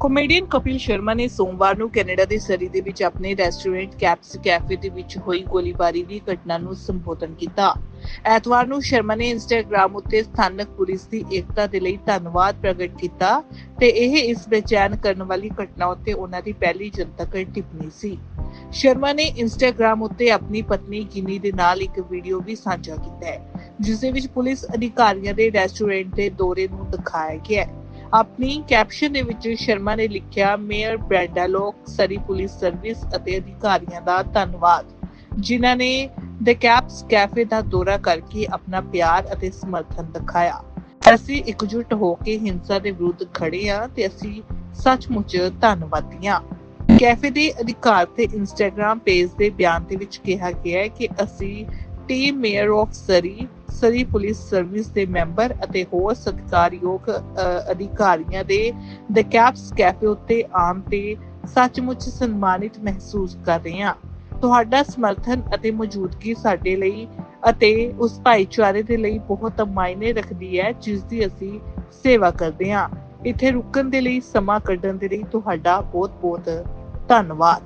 Comedian Kapil Sharma ਨੇ ਸੋਮਵਾਰ ਨੂੰ ਕੈਨੇਡਾ ਦੇ ਸਰੀ ਦੇ ਵਿੱਚ ਆਪਣੇ ਰੈਸਟੋਰੈਂਟ ਕੈਪਸ ਕੈਫੇ ਦੇ ਵਿੱਚ ਹੋਈ ਗੋਲੀਬਾਰੀ ਦੀ ਘਟਨਾ ਨੂੰ ਸੰਬੋਧਨ ਕੀਤਾ। ਐਤਵਾਰ ਨੂੰ ਸ਼ਰਮਾ ਨੇ ਇੰਸਟਾਗ੍ਰam ਉੱਤੇ ਸਥਾਨਕ ਪੁਲਿਸ ਦੀ ਏਕਤਾ ਦੇ ਲਈ ਧੰਨਵਾਦ ਪ੍ਰਗਟ ਕੀਤਾ ਤੇ ਇਹ ਇਸ ਬੇਚੈਨ ਕਰਨ ਵਾਲੀ ਘਟਨਾ ਉੱਤੇ ਉਹਨਾਂ ਦੀ ਪਹਿਲੀ ਜਨਤਕ ਟਿੱਪਣੀ ਸੀ। ਸ਼ਰਮਾ ਨੇ ਇੰਸਟਾਗ੍ਰam ਉੱਤੇ ਆਪਣੀ ਪਤਨੀ ਗਿਨੀ ਦੇ ਨਾਲ ਇੱਕ ਵੀਡੀਓ ਵੀ ਸਾਂਝਾ ਕੀਤਾ ਹੈ, ਜਿਸ ਦੇ ਵਿੱਚ ਪੁਲਿਸ ਅਧਿਕਾਰੀਆਂ ਦੇ ਰੈਸਟੋਰੈਂਟ ਦੇ ਦੌਰੇ ਨੂੰ ਦਿਖਾਇਆ ਗਿਆ ਹੈ। ਆਪਣੀ ਕੈਪਸ਼ਨ ਦੇ ਵਿੱਚ ਸ਼ਰਮਾ ਨੇ ਲਿਖਿਆ mayor Brenda Locke Surrey police service ਅਤੇ ਅਧਿਕਾਰੀਆਂ ਦਾ ਧੰਨਵਾਦ। ਜਿਨ੍ਹਾਂ ਨੇ ਦ ਕੈਪਸ ਕੈਫੇ ਦਾ ਦੌਰਾ ਕਰਕੇ ਆਪਣਾ ਪਿਆਰ ਅਤੇ ਸਮਰਥਨ ਦਿਖਾਇਆ। ਅਸੀਂ ਇਕਜੁੱਟ ਹੋ ਕੇ ਹਿੰਸਾ ਦੇ ਵਿਰੁੱਧ ਖੜੇ ਹਾਂ ਤੇ ਅਸੀਂ ਸੱਚਮੁੱਚ ਧੰਨਵਾਦੀ ਹਾਂ। ਕੈਫੇ ਦੇ ਅਧਿਕਾਰ ਤੇ ਇੰਸਟਾਗ੍ਰam ਪੇਜ ਦੇ ਬਿਆਨ ਦੇ ਵਿੱਚ ਕਿਹਾ ਗਿਆ ਹੈ ਕਿ ਅਸੀਂ team mayor of Surrey Surrey police service ਦੇ ਮੈਂਬਰ ਅਤੇ ਹੋਰ ਸਤਿਕਾਰਯੋਗ ਅਧਿਕਾਰੀਆਂ ਦੇ ਦ ਕੈਪਸ ਕੈਫੇ ਉੱਤੇ ਆਉਣ ਤੇ ਸੱਚਮੁੱਚ ਸਨਮਾਨਿਤ ਮਹਿਸੂਸ ਕਰ ਰਹੇ ਹਾਂ। ਤੁਹਾਡਾ ਸਮਰਥਨ ਅਤੇ ਮੌਜੂਦਗੀ ਸਾਡੇ ਲਈ ਅਤੇ ਉਸ ਭਾਈਚਾਰੇ ਦੇ ਲਈ ਬਹੁਤ ਮਾਇਨੇ ਰੱਖਦੀ ਹੈ, ਜਿਸ ਦੀ ਅਸੀਂ ਸੇਵਾ ਕਰਦੇ ਹਾਂ। ਇੱਥੇ ਰੁਕਣ ਦੇ ਲਈ ਸਮਾਂ ਕੱਢਣ ਦੇ ਲਈ ਤੁਹਾਡਾ ਬਹੁਤ ਬਹੁਤ ਧੰਨਵਾਦ।